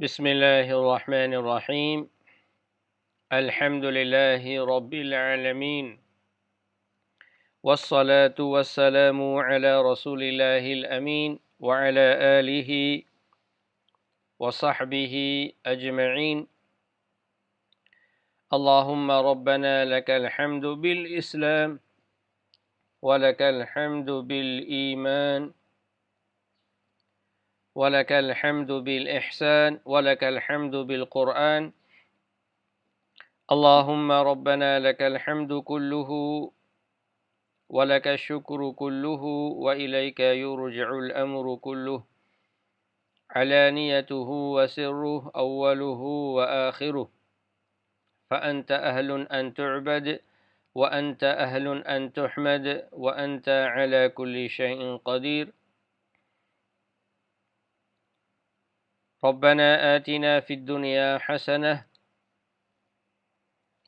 بسم الله الرحمن الرحيم. الحمد لله رب العالمين. والصلاة والسلام على رسول الله الأمين وعلى آله وصحبه أجمعين. اللهم ربنا لك الحمد بالإسلام ولك الحمد بالإيمان ولك الحمد بالإحسان ولك الحمد بالقرآن. اللهم ربنا لك الحمد كله ولك الشكر كله وإليك يرجع الأمر كله. علانيته وسره أوله وآخره. فأنت أهل أن تعبد وأنت أهل أن تحمد وأنت على كل شيء قدير. ربنا آتنا في الدنيا حسنة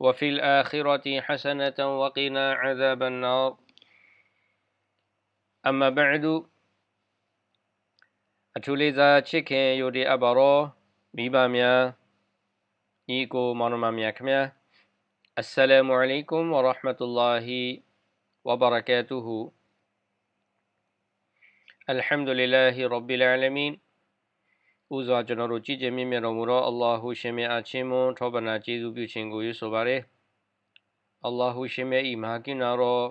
وفي الآخرة حسنة وقنا عذاب النار. أما بعد أتوليزا تشيكين يودي أبرو ميباميا إيكو مرماميا كميا. السلام عليكم ورحمة الله وبركاته. الحمد لله رب العالمين. ဥစွာကျွန်တော်တို့ကြည်ကျင်မြင့်မြတ်တော်မူသောအလ္လာဟူရှင်မြတ်အချင်းမွန်ထောပနာကျေးဇူးပြုခြင်းကိုရွဆိုပါရယ်အလ္လာဟူရှင်မြတ်ဤမဟာကိနာတော်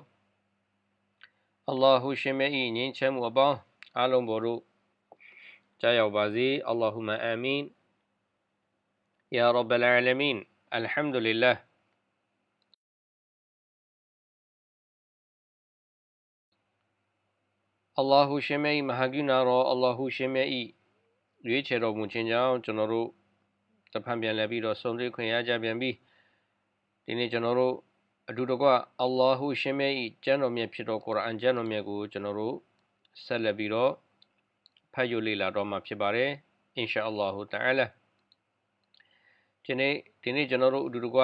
အလ္လာဟူရှင်မြတ်ဤငြိမ်းချမ်းမှုအပေါင်းအလုံးပေါ်တို့ကြားရောက်ပါစေအလ္လာဟူမအာမင်ယာရဘ်အလ်အာလမင်အလ် ရှင်မြတ်ဤမဟာကိနာတော်အလ္လာဟူရှင်မြတ်ဤရွေးချယ်တော်မူခြင်းကြောင့်ကျွန်တော်တို့တဖန်ပြန်လဲပြီးတော့ဆုံတွေ့ခွင့်ရကြပြန်ပြီးဒီနေ့ကျွန်တော်တို့အတူတကွအလ္လာဟူရှင်မြတ်၏ကျမ်းတော်မြတ်ဖြစ်တော်ကုရ်အာန်ကျမ်းတော်မြတ်ကိုကျွန်တော်တို့ဆက်လက်ပြီးတော့ဖတ်ယူလေ့လာတော့မှာဖြစ်ပါတယ်အင်ရှာအလ္လာဟူတအာလာဒီနေ့ဒီနေ့ကျွန်တော်တို့အတူတကွ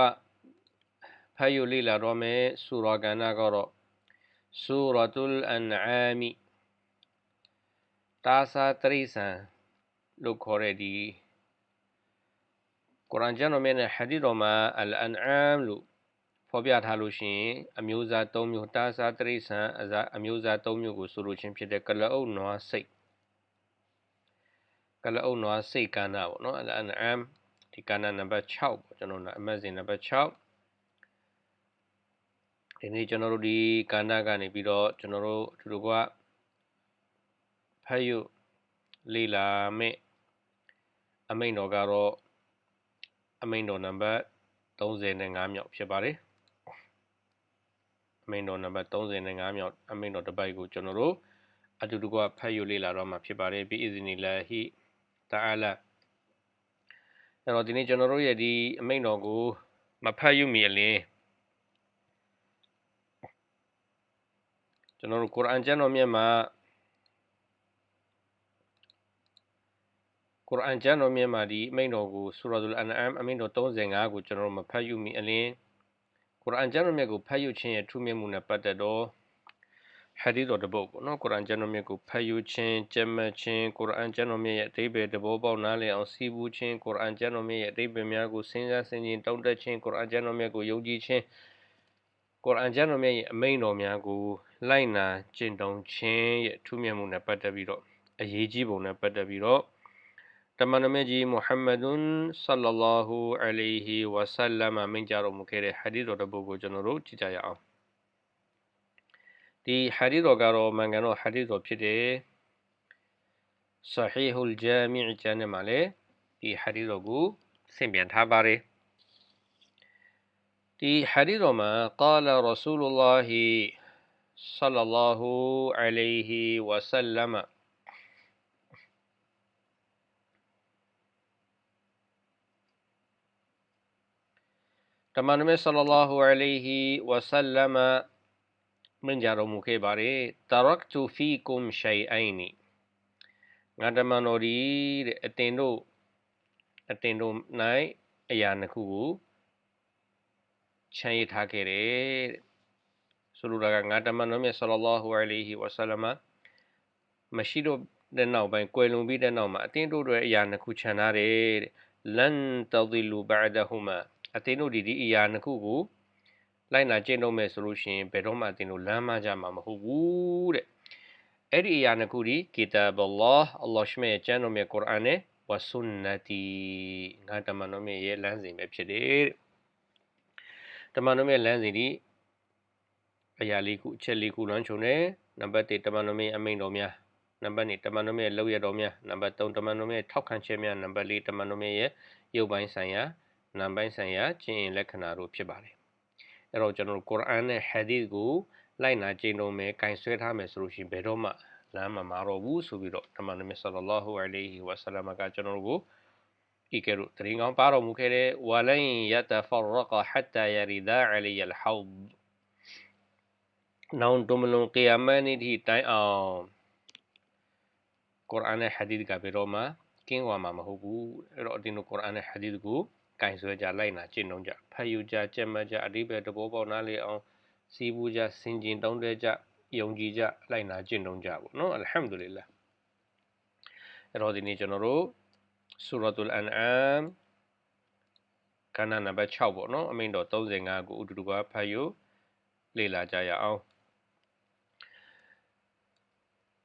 ဖတ်ယူလေ့လာတော့မယ်ဆူရာကဏ္ဍကတော့ဆူရတ်လ်အန်အာမီတာစာတရိစံ လို့ခေါ်တဲ့ဒီကုရ်အာန်ကျမ်းတော်မြတ်နဲ့ဟာဒီတော်မှာအလ်အန်အမ်လို့ဖော်ပြထားလို့ရှိရင်အမျိုးအစား၃မျိုးတာစာတရိษံအမျိုးအစား၃မျိုးကိုဆိုလိုခြင်းဖြစ်တဲ့ကလအုပ်နွားစိတ်ကလအုပ်နွားစိတ်ကဏ္ဍပေါ့နော်အလ်အန်အမ်ဒီကဏ္ဍနံပါတ်6ပေါ့ကျွန်တော်တို့အမတ်စဉ်နံပါတ်6ဒီနေ့ကျွန်တော်တို့ဒီကဏ္ဍကနေပြီးတော့ကျွန်တော်တို့အတူတူကဖတ်ယူလေ့လာမယ့် အမိန့်တော်ကတော့အမိန့်တော်နံပါတ်35မြောက်ဖြစ်ပါတယ်အမိန့်တော်နံပါတ်35မြောက်အမိန့်တော်တစ်ပိုက်ကိုကျွန်တော်တို့အတူတကွဖတ်ယူလေ့လာတော့မှာဖြစ်ပါတယ်ဘီအီဇနီလာဟီတာအလာအဲ့တော့ဒီနေ့ကျွန်တော်တို့ရဲ့ဒီအမိန့်တော်ကိုမဖတ်ယူမီအလင်းကျွန်တော်တို့ကုရ်အာန်ကျမ်းတော်မြတ်မှာ ကုရ်အာန်ကျမ်းတော်မြတ်မှာဒီအမိန့်တော်ကိုဆူရာဇူလ်အန်အမ်အမိန့်တော်35ကိုကျွန်တော်တို့မဖတ်ယူမိအလင်းကုရ်အာန်ကျမ်းတော်မြတ်ကိုဖတ်ယူခြင်းရဲ့ထူးမြတ်မှုနဲ့ပတ်သက်တော့ဟာဒီတော်တပုတ်ပေါ့နော်ကုရ်အာန်ကျမ်းတော်မြတ်ကိုဖတ်ယူခြင်းကြက်မှတ်ခြင်းကုရ်အာန်ကျမ်းတော်မြတ်ရဲ့အဓိပ္ပာယ်တဘောပေါက်နားလည်အောင်စီးပူးခြင်းကုရ်အာန်ကျမ်းတော်မြတ်ရဲ့အဓိပ္ပာယ်များကိုစဉ်းစားဆင်ခြင်တောင်းတခြင်းကုရ်အာန်ကျမ်းတော်မြတ်ကိုယုံကြည်ခြင်းကုရ်အာန်ကျမ်းတော်မြတ်ရဲ့အမိန့်တော်များကိုလိုက်နာကျင့်သုံးခြင်းရဲ့ထူးမြတ်မှုနဲ့ပတ်သက်ပြီးတော့အရေးကြီးပုံနဲ့ပတ်သက်ပြီးတော့ တမန်တော်မြတ်ကြီးမုဟမ္မဒွန်ဆလ္လာလာဟူအလိုင်ဟီဝါဆလမ်မိန့်ကြားတော်မူခဲ့တဲ့ဟာဒီတော်တစ်ပုဒ်ကိုကျွန်တော်တို့ကြည့်ကြရအောင်ဒီဟာဒီတော်ကတော့မှန်ကန်တော့ဟာဒီတော်ဖြစ်တယ်ဆဟီဟူလ်ဂျာမီကျမ်းမှာလည်းဒီဟာဒီတော်ကိုဆင့်ပြန်ထားပါတယ်ဒီဟာဒီတော်မှာကာလာရဆူလ Allah ဆလ္လာလာဟူအလိုင်ဟီဝါဆလမ် တမန်တော်မြတ်ဆလလာဟူအလိုင်ဟီဝဆလမ်မင်ကြတော်မူခဲ့ပါတယ်တရက်တူဖီကွမ်ရှိုင်အိုင်နီငါတမန်တော်ဒီတဲ့အတင်တို့အတင်တို့၌အရာနှစ်ခုကိုချမ်းရထားခဲ့တယ်ဆိုလိုတာကငါတမန်တော်မြတ်ဆလလာဟူအလိုင်ဟီဝဆလမ်မရှိတော့တဲ့နောက်ပိုင်းကွယ်လွန်ပြီးတဲ့နောက်မှာအတင်းတို့တွေအရာနှစ်ခုခြံထားတယ်တဲ့လန်တဒီလူဘဒဟူမာ အတင်းတို့ဒီဒီအရာနှစ်ခုကိုလိုက်နာကျင့်သုံးမယ်ဆိုလို့ရှိရင်ဘယ်တော့မှအတင်းတို့လမ်းမကြမှာမဟုတ်ဘူးတဲ့အဲ့ဒီအရာနှစ်ခုဒီကီတာဘလောအလ္လာဟ်ရှမေကျမ်းတော်မြတ်ကုရ်အာန်နဲ့ဝဆွန်နတီငါတမန်တော်မြတ်ရဲ့လမ်းစဉ်ပဲဖြစ်တယ်တဲ့တမန်တော်မြတ်လမ်းစဉ်ဒီအရာလေးခုအချက်လေးခုလွှမ်းခြုံတယ်နံပါတ်1တမန်တော်မြတ်အမိန်တော်များနံပါတ်2တမန်တော်မြတ်လောက်ရတော်များနံပါတ်3တမန်တော်မြတ်ထောက်ခံချက်များနံပါတ်4တမန်တော်မြတ်ရဲ့ရုပ်ပိုင်းဆိုင်ရာ နာမ်ပိုင်းဆိုင်ရာကျင့်လက္ခဏာတို့ဖြစ်ပါတယ်အဲ့တော့ကျွန်တော်တို့ကုရ်အာန်နဲ့ဟာဒီသ်ကိုလိုက်နာကျင့်သုံးမယ်၊ကင်ဆွဲထားမယ်ဆိုလို့ရှိရင်ဘယ်တော့မှလမ်းမမာတော့ဘူးဆိုပြီးတော့တမန်တော်မြတ်ဆလ္လာလာဟူအလိုင်ဟီဝါဆလမ်ကကျွန်တော်တို့ကိုဤကဲ့သို့တရင်ကောင်းပါတော်မူခဲ့တဲ့ဝလန်ယတဖရကဟတ်တာယရီဒါအလီယလ်ဟောဒ်နောင်တမလွန်ကီယာမန်နေ့ထိတိုင်အောင်ကုရ်အာန်နဲ့ဟာဒီသ်ကဘယ်တော့မှကင်းဝါမှာမဟုတ်ဘူးအဲ့တော့အတင်းတို့ကုရ်အာန်နဲ့ဟာဒီသ်ကို ကင်ဆွဲကြလိုက်နာကျင့်သုံးကြဖတ်ယူကြကြက်မှတ်ကြအဓိပ္ပာယ်တဘောပေါက်နားလေအောင်စီးပူးကြစင်ကျင်တောင်းတကြယုံကြည်ကြလိုက်နာကျင့်သုံးကြပေါ့နော်အလ်ဟမ်ဒူလ illah အဲ့တော့ဒီနေ့ကျွန်တော်တို့ဆူရတ်တူလ်အန်အမ်ကဏ္ဍနံပါတ်6ပေါ့နော်အမိန့်တော်35ကိုအတူတူကဖတ်ယူလေ့လာကြရအောင်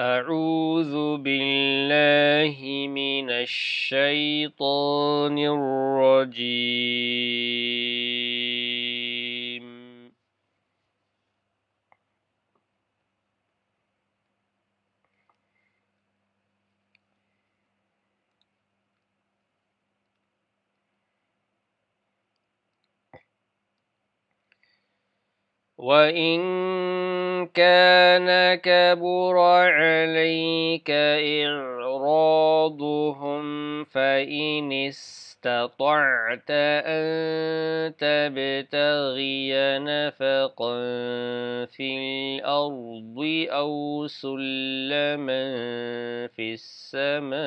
أعوذ بالله من الشيطان الرجيم. وإن كان كبر عليك إعراضهم فإن استطعت أن تبتغي نفقا في الأرض أو سلما في السماء.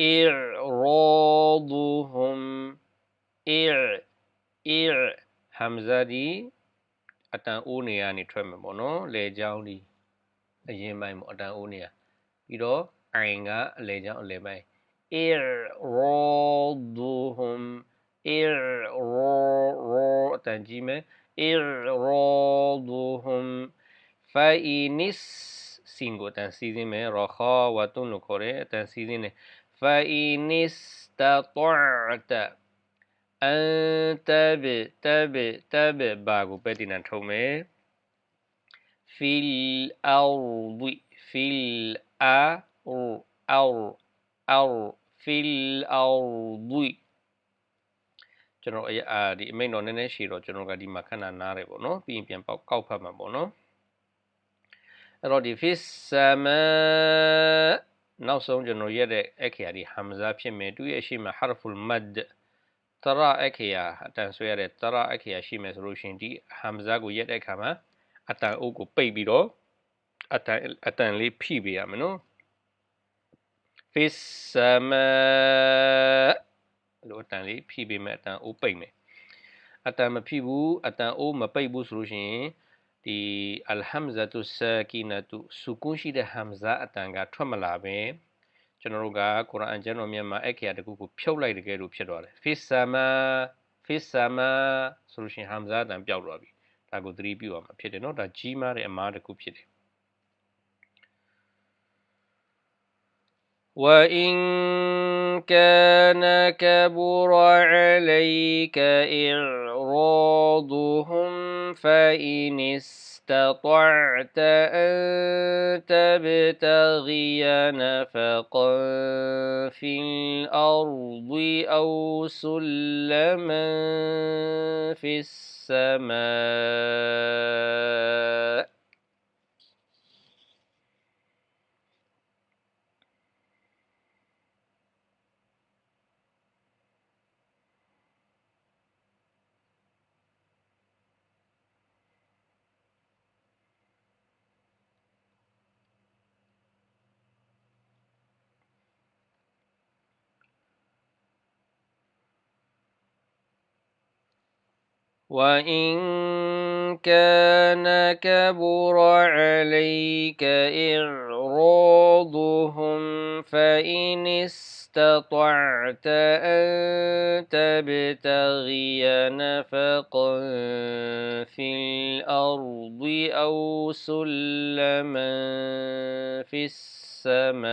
إعراضهم إع إع ဟမ်ဇာဒီအတန်အိုးနေရနေထွက်မယ်ပေါ့နော်လေချောင်းဒီအရင်ပိုင်းပေါ့အတန်အိုးနေရပြီးတော့အိုင်ကအလေချောင်းအလေပိုင်း إعراضهم إعراض အတန်ကြီးမယ် إعراضهم فإنس စင်ကိုအတန်စီးစင်းမယ်ရခါဝတုန်လို့ခေါ်တယ်အတန်စီးစင်းတယ် فإن استطعت أن تبتغ باغو بدينا تومي في الأرض في الأرض أرض أرض في الأرض ကျွန်တော်အာဒီအမိန့်တော်နည်းနည်းရှည်တော့ကျွန်တော်ကဒီမှာခဏနားတယ်ပေါ့နော်ပြီးရင်ပြန်ပေါက်ကောက်ဖတ်မှာပေါ့နော်အဲ့တော့ဒီ fis sama နောက်ဆုံးကျွန်တော်ရက်တဲ့အခရာဒီဟမ်ဇာဖြစ်မယ်သူရဲ့ရှိမှာ harful mad တရအခရာအတန်ဆွဲရတဲ့တရအခရာရှိမယ်ဆိုလို့ရှိရင်ဒီဟမ်ဇာကိုရက်တဲ့အခါမှာအတန်အုပ်ကိုပိတ်ပြီးတော့အတန်အတန်လေးဖိပေးရမယ်နော် fis sama လို့အတန်လေးဖိပေးမယ်အတန်အိုးပိတ်မယ်အတန်မဖိဘူးအတန်အိုးမပိတ်ဘူးဆိုလို့ရှိရင် ဒီအလ်ဟမ်ဇာတုဆာကီနတုဆူကွန်ရှိတဲ့ဟမ်ဇာအတန်ကထွက်မလာပဲကျွန်တော်တို့ကကုရ်အာန်ကျမ်းတော်မြတ်မှာအဲ့ခေတ်တခုကိုဖြုတ်လိုက်တကယ်လို့ဖြစ်သွားတယ် fis sama fis sama ဆိုလို့ရှိရင်ဟမ်ဇာတန်ပျောက်သွားပြီဒါကိုသတိပြုအောင်ဖြစ်တယ်နော်ဒါကြီးမားတဲ့အမားတခုဖြစ်တယ် وإن كان كبر عليك إعراضهم فإن استطعت أن تبتغي نفقا في الأرض أو سلما في السماء وإن كان كبر عليك إعراضهم فإن استطعت أن تبتغي نفقا في الأرض أو سلما في السماء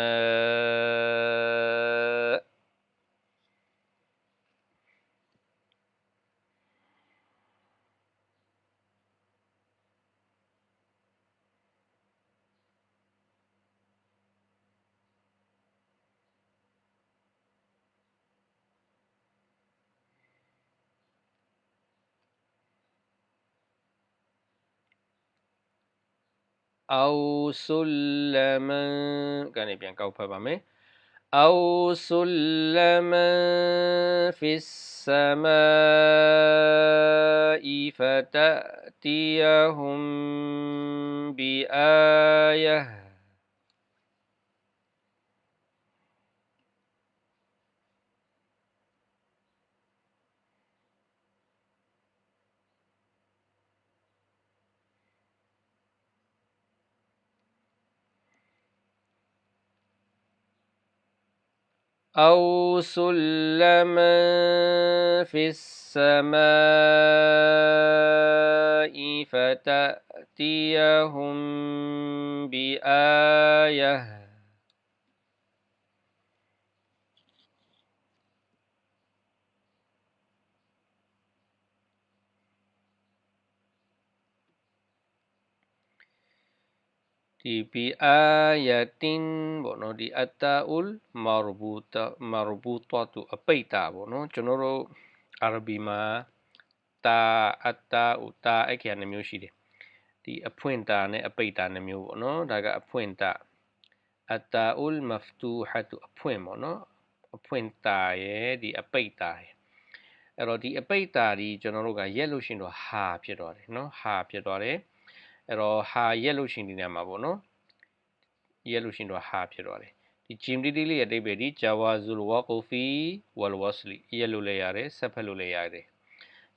أو سلما كان بيان كاو بابامي أو سلما في السماء فتأتيهم بآية. أو سلما في السماء فتأتيهم بآية di bi ayatin ပေါ့နော်ဒီအတာဥလ်မာရဘူတာမာရဘူတာတူအပိတ်တာပေါ့နော်ကျွန်တော်တို့အာရဘီမှာတာအတာဥတာအဲ့ခရနှမျိုးရှိတယ်ဒီအဖွင့်တာနဲ့အပိတ်တာနှမျိုးပေါ့နော်ဒါကအဖွင့်တာအတာဥလ်မဖတူဟတ်အဖွင့်ပေါ့နော်အဖွင့်တာရဲ့ဒီအပိတ်တာရဲ့အဲ့တော့ဒီအပိတ်တာဒီကျွန်တော်တို့ကရက်လို့ရှိရင်တော့ဟာဖြစ်သွားတယ်နော်ဟာဖြစ်သွားတယ် အဲ့တော့ဟာရက်လို့ရှိရင်ဒီနေရာမှာပေါ့နော်ရက်လို့ရှိရင်တော့ဟာဖြစ်သွားတယ်ဒီဂျင်ဒီဒီလေးရဲ့အတိတ်ပဲဒီဂျာဝါဇူလဝါကိုဖီဝလဝစလီရက်လို့လည်းရတယ်ဆက်ဖက်လို့လည်းရတယ်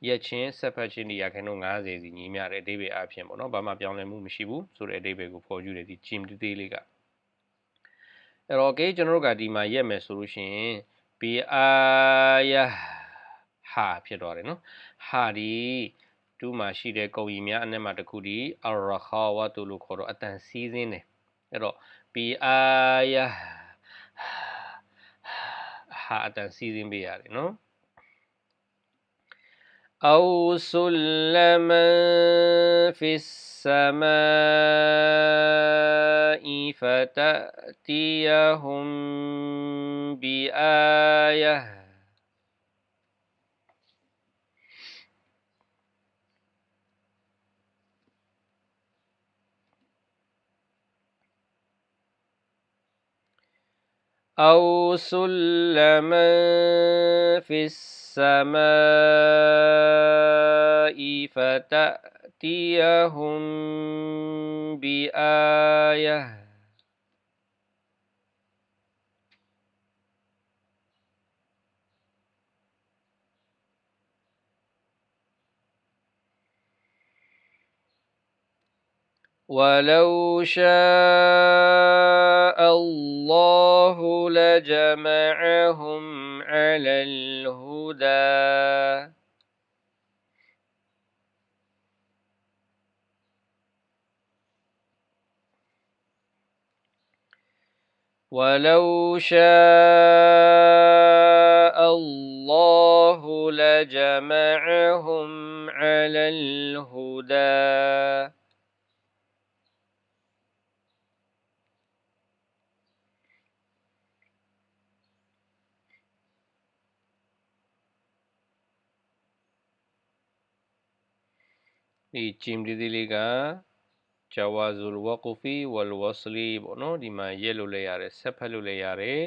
ရက်ချင်းဆက်ဖက်ချင်းဒီရခိုင်တော့90စီညီမျှတဲ့အတိတ်ပဲအဖြစ်ပေါ့နော်ဘာမှပြောင်းလဲမှုမရှိဘူးဆိုတဲ့အတိတ်ပဲကိုဖော်ယူတယ်ဒီဂျင်ဒီဒီလေးကအဲ့တော့ okay ကျွန်တော်တို့ကဒီမှာရက်မယ်ဆိုလို့ရှိရင် bi aya ဟာဖြစ်သွားတယ်နော်ဟာဒီ တူးမှာရှိတဲ့ကုံရီများအနက်မှာတစ်ခုဒီအရခါဝတူလို့ခေါ်တော့အတန်စီးစင်းတယ်အဲ့တော့ bi aya ဟာအတန်စီးစင်းပေးရတယ်နော် أو سلما في السماء فتأتيهم بآية أو سلما في السماء فتأتيهم بآية ولو شاء لجمعهم على الهدى. ولو شاء الله لجمعهم على الهدى. في جيم دي ဂျာဝါဇူလ်ဝကူဖီဝလ်ဝဆလီပေါ့နော်ဒီမှာရက်လို့လည်းရတယ်ဆက်ဖတ်လို့လည်းရတယ်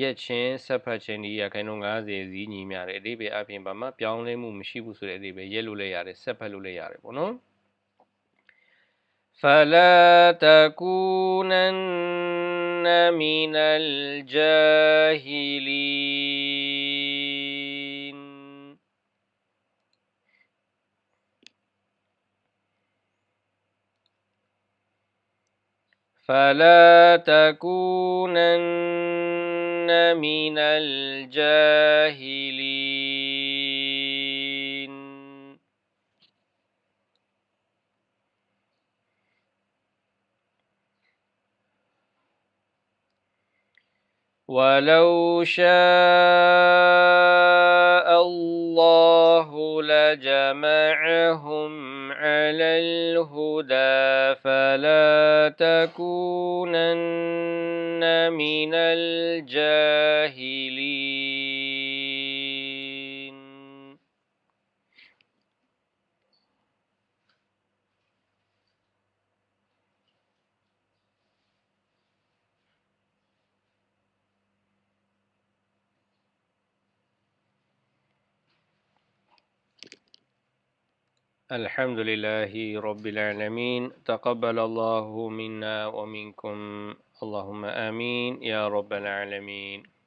ရက်ချင်းဆက်ဖတ်ခြင်းဒီရခိုင်နှုန်း90ဇီးညီများတယ်အဓိပ္ပာယ်အပြင်ဘာမှပြောင်းလဲမှုမရှိဘူးဆိုတဲ့အဓိပ္ပာယ်ရက်လို့လည်းရတယ်ဆက်ဖတ်လို့လည်းရတယ်ပေါ့နော် فلا تكونن من الجاهلين فلا تكونن من الجاهلين. ولو شاء الله لجمعهم على الهدى فلا تكونن من الجاهلين. الحمد لله رب العالمين. تقبل الله منا ومنكم. اللهم آمين. يا رب العالمين.